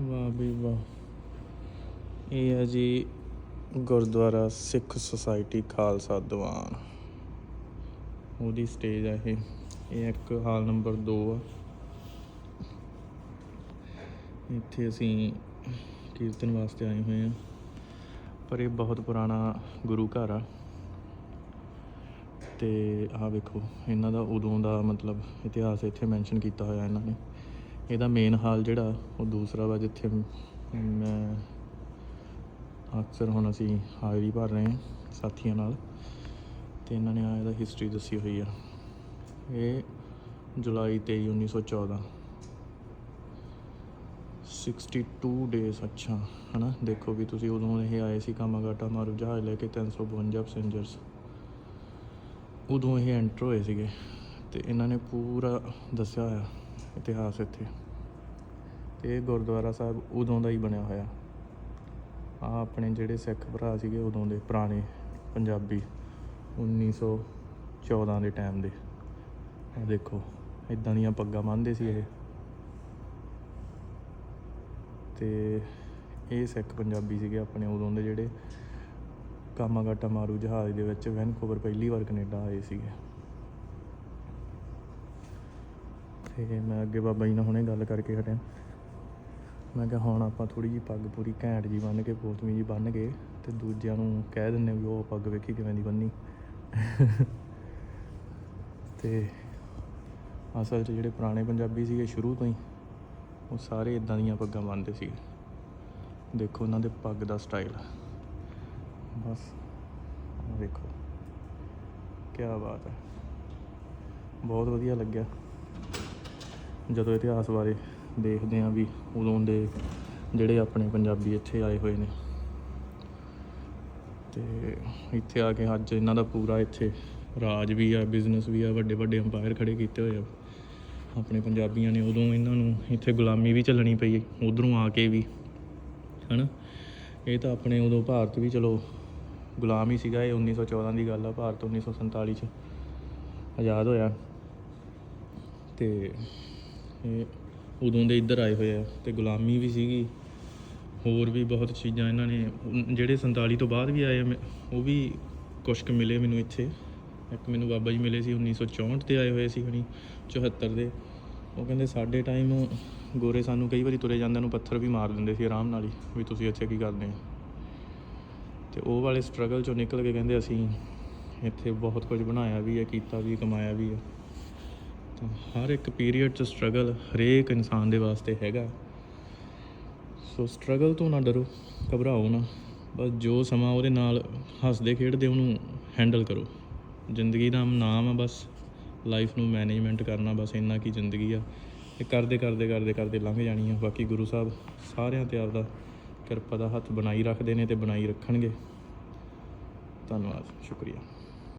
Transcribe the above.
ਵਾਹ ਵੀ ਵਾਹ। ਇਹ ਹੈ ਜੀ ਗੁਰਦੁਆਰਾ ਸਿੱਖ ਸੁਸਾਇਟੀ ਖਾਲਸਾ ਦੀਵਾਨ। ਉਹਦੀ ਸਟੇਜ ਹੈ ਇਹ। ਇਹ ਇੱਕ ਹਾਲ ਨੰਬਰ 2 ਆ। ਇੱਥੇ ਅਸੀਂ ਕੀਰਤਨ ਵਾਸਤੇ ਆਏ ਹੋਏ ਆ। ਪਰ ਇਹ ਬਹੁਤ ਪੁਰਾਣਾ ਗੁਰੂ ਘਰ ਆ। ਤੇ ਆਹ ਵੇਖੋ, ਇਹਨਾਂ ਦਾ ਉਦੋਂ ਦਾ ਮਤਲਬ ਇਤਿਹਾਸ ਇੱਥੇ ਮੈਂਸ਼ਨ ਕੀਤਾ ਹੋਇਆ ਇਹਨਾਂ ਨੇ। ਇਹਦਾ ਮੇਨ ਹਾਲ ਜਿਹੜਾ, ਉਹ ਦੂਸਰਾ ਵਾ ਜਿੱਥੇ ਮੈਂ ਅਕਸਰ ਹੁਣ ਅਸੀਂ ਹਾਜ਼ਰੀ ਭਰ ਰਹੇ ਹਾਂ ਸਾਥੀਆਂ ਨਾਲ, ਤੇ ਇਹਨਾਂ ਨੇ ਆ ਇਹਦਾ ਹਿਸਟਰੀ ਦੱਸੀ ਹੋਈ ਆ। ਇਹ ਜੁਲਾਈ 23 1914 62 ਡੇਜ਼ ਅੱਛਾ, ਹਨਾ? ਦੇਖੋ ਵੀ ਤੁਸੀਂ ਉਦੋਂ ਇਹ ਆਏ ਸੀ ਕਾਮਾਗਾਟਾ ਮਾਰੂ ਜਹਾਜ਼ ਲੈ ਕੇ 352 ਪੈਸੇਂਜਰਸ ਉਦੋਂ ਇਹ ਐਂਟਰ ਹੋਏ ਸੀਗੇ, ਤੇ ਇਹਨਾਂ ਨੇ ਪੂਰਾ ਦੱਸਿਆ ਹੋਇਆ ਇਤਿਹਾਸ ਇੱਥੇ। ਤੇ ਇਹ ਗੁਰਦੁਆਰਾ ਸਾਹਿਬ ਉਦੋਂ ਦਾ ਹੀ ਬਣਿਆ ਹੋਇਆ। ਆ ਆਪਣੇ ਜਿਹੜੇ ਸਿੱਖ ਭਰਾ ਸੀਗੇ ਉਦੋਂ ਦੇ, ਪੁਰਾਣੇ ਪੰਜਾਬੀ 1914 ਦੇ ਟਾਈਮ ਦੇ। ਆ ਦੇਖੋ ਇਦਾਂ ਦੀਆਂ ਪੱਗਾਂ ਬੰਨਦੇ ਸੀ ਇਹ। ਤੇ ਇਹ ਸਿੱਖ ਪੰਜਾਬੀ ਸੀਗੇ ਆਪਣੇ ਉਦੋਂ ਦੇ ਜਿਹੜੇ ਕਾਮਾਗਾਟਾ ਮਾਰੂ ਜਹਾਜ਼ ਦੇ ਵਿੱਚ ਵੈਨਕੂਵਰ ਪਹਿਲੀ ਵਾਰ ਕੈਨੇਡਾ ਆਏ ਸੀਗੇ। ਤੇ ਮੈਂ ਅੱਗੇ ਬਾਬਾ ਜੀ ਨਾਲ ਹੁਣੇ ਗੱਲ ਕਰਕੇ ਹਟਿਆ। ਮੈਂ ਕਿਹਾ ਹੁਣ ਆਪਾਂ ਥੋੜੀ ਜੀ ਪੱਗ ਪੂਰੀ ਘੈਂਟ ਜੀ ਬੰਨ ਕੇ ਪੋਤਵੀਂ ਜੀ ਬੰਨ ਕੇ ਤੇ ਦੂਜਿਆਂ ਨੂੰ ਕਹਿ ਦਿੰਨੇ ਵੀ ਉਹ ਪੱਗ ਵੇਖੀ ਕਿਵੇਂ ਦੀ ਬੰਨੀ। ਤੇ ਅਸਲ 'ਚ ਜਿਹੜੇ ਪੁਰਾਣੇ ਪੰਜਾਬੀ ਸੀਗੇ ਸ਼ੁਰੂ ਤੋਂ ਹੀ, ਉਹ ਸਾਰੇ ਇਦਾਂ ਦੀਆਂ ਪੱਗਾਂ ਬੰਨਦੇ ਸੀਗੇ। ਦੇਖੋ ਉਹਨਾਂ ਦੇ ਪੱਗ ਦਾ ਸਟਾਈਲ। ਬਸ, ਆਹ ਵੇਖੋ। ਕੀ ਬਾਤ ਹੈ। ਬਹੁਤ ਵਧੀਆ ਲੱਗਿਆ। ਜਦੋਂ ਇਤਿਹਾਸ ਬਾਰੇ ਦੇਖਦੇ ਆਂ ਵੀ ਉਦੋਂ ਦੇ ਜਿਹੜੇ ਆਪਣੇ ਪੰਜਾਬੀ ਇੱਥੇ ਆਏ ਹੋਏ ਨੇ। ਤੇ ਇੱਥੇ ਆ ਕੇ ਅੱਜ ਇਹਨਾਂ ਦਾ ਪੂਰਾ ਇੱਥੇ ਰਾਜ ਵੀ ਆ ਬਿਜ਼ਨਸ ਵੀ ਆ, ਵੱਡੇ ਵੱਡੇ ਅੰਪਾਇਰ ਖੜੇ ਕੀਤੇ ਹੋਏ ਆ। ਆਪਣੇ ਪੰਜਾਬੀਆਂ ਨੇ ਉਦੋਂ ਇਹਨਾਂ ਨੂੰ ਇੱਥੇ ਗੁਲਾਮੀ ਵੀ ਚੱਲਣੀ ਪਈ, ਉਧਰੋਂ ਆ ਕੇ ਵੀ, ਹਨਾ? ਇਹ ਤਾਂ ਆਪਣੇ ਉਦੋਂ ਭਾਰਤ ਵੀ ਚਲੋ ਗੁਲਾਮ ਹੀ ਸੀਗਾ, ਇਹ 1914 ਦੀ ਗੱਲ ਆ, ਭਾਰਤ 1947 ਚ ਆਜ਼ਾਦ ਹੋਇਆ। ਤੇ ਇਹ ਉਦੋਂ ਦੇ ਇੱਧਰ ਆਏ ਹੋਏ ਆ ਤੇ ਗੁਲਾਮੀ ਵੀ ਸੀਗੀ। ਹੋਰ ਵੀ ਬਹੁਤ ਚੀਜ਼ਾਂ ਇਹਨਾਂ ਨੇ ਜਿਹੜੇ 47 ਤੋਂ ਬਾਅਦ ਵੀ ਆਏ ਆ, ਮੈਂ- ਉਹ ਵੀ ਕੁਛ ਕੁ ਮਿਲੇ ਮੈਨੂੰ ਇੱਥੇ। ਇੱਕ ਮੈਨੂੰ ਬਾਬਾ ਜੀ ਮਿਲੇ ਸੀ 1964 ਤੇ ਆਏ ਹੋਏ ਸੀ ਹਣੀ 74 ਦੇ। ਉਹ ਕਹਿੰਦੇ ਸਾਡੇ ਟਾਈਮ ਗੋਰੇ ਸਾਨੂੰ ਕਈ ਵਾਰੀ ਤੁਰੇ ਜਾਂਦਿਆਂ ਨੂੰ ਪੱਥਰ ਵੀ ਮਾਰ ਦਿੰਦੇ ਸੀ ਆਰਾਮ ਨਾਲ ਹੀ, ਵੀ ਤੁਸੀਂ ਇੱਥੇ ਕੀ ਕਰਦੇ ਹੋ। ਤੇ ਉਹ ਵਾਲੇ ਸਟਰਗਲ ਚੋਂ ਨਿਕਲ ਕੇ ਕਹਿੰਦੇ ਅਸੀਂ ਇੱਥੇ ਬਹੁਤ ਕੁਝ ਬਣਾਇਆ ਵੀ ਹੈ, ਕੀਤਾ ਵੀ, ਕਮਾਇਆ ਵੀ ਹੈ। ਤਾਂ ਹਰ ਇੱਕ ਪੀਰੀਅਡ 'ਚ ਸਟਰਗਲ ਹਰੇਕ ਇਨਸਾਨ ਦੇ ਵਾਸਤੇ ਹੈਗਾ। ਸੋ ਸਟਰਗਲ ਤੋਂ ਨਾ ਡਰੋ, ਘਬਰਾਓ ਨਾ। ਬਸ ਜੋ ਸਮਾਂ ਉਹਦੇ ਨਾਲ ਹੱਸਦੇ ਖੇਡਦੇ ਉਹਨੂੰ ਹੈਂਡਲ ਕਰੋ। ਜ਼ਿੰਦਗੀ ਦਾ ਨਾਮ ਆ ਬਸ। ਲਾਈਫ ਨੂੰ ਮੈਨੇਜਮੈਂਟ ਕਰਨਾ ਬਸ ਇੰਨਾ ਕੀ ਜ਼ਿੰਦਗੀ ਆ। ਇਹ ਕਰਦੇ ਕਰਦੇ ਕਰਦੇ ਕਰਦੇ ਲੰਘ ਜਾਣੀ ਆ। ਬਾਕੀ ਗੁਰੂ ਸਾਹਿਬ ਸਾਰਿਆਂ ਤੇ ਆਪਦਾ ਕਿਰਪਾ ਦਾ ਹੱਥ ਬਣਾਈ ਰੱਖਦੇ ਨੇ ਤੇ ਬਣਾਈ ਰੱਖਣਗੇ। ਧੰਨਵਾਦ, ਸ਼ੁਕਰੀਆ।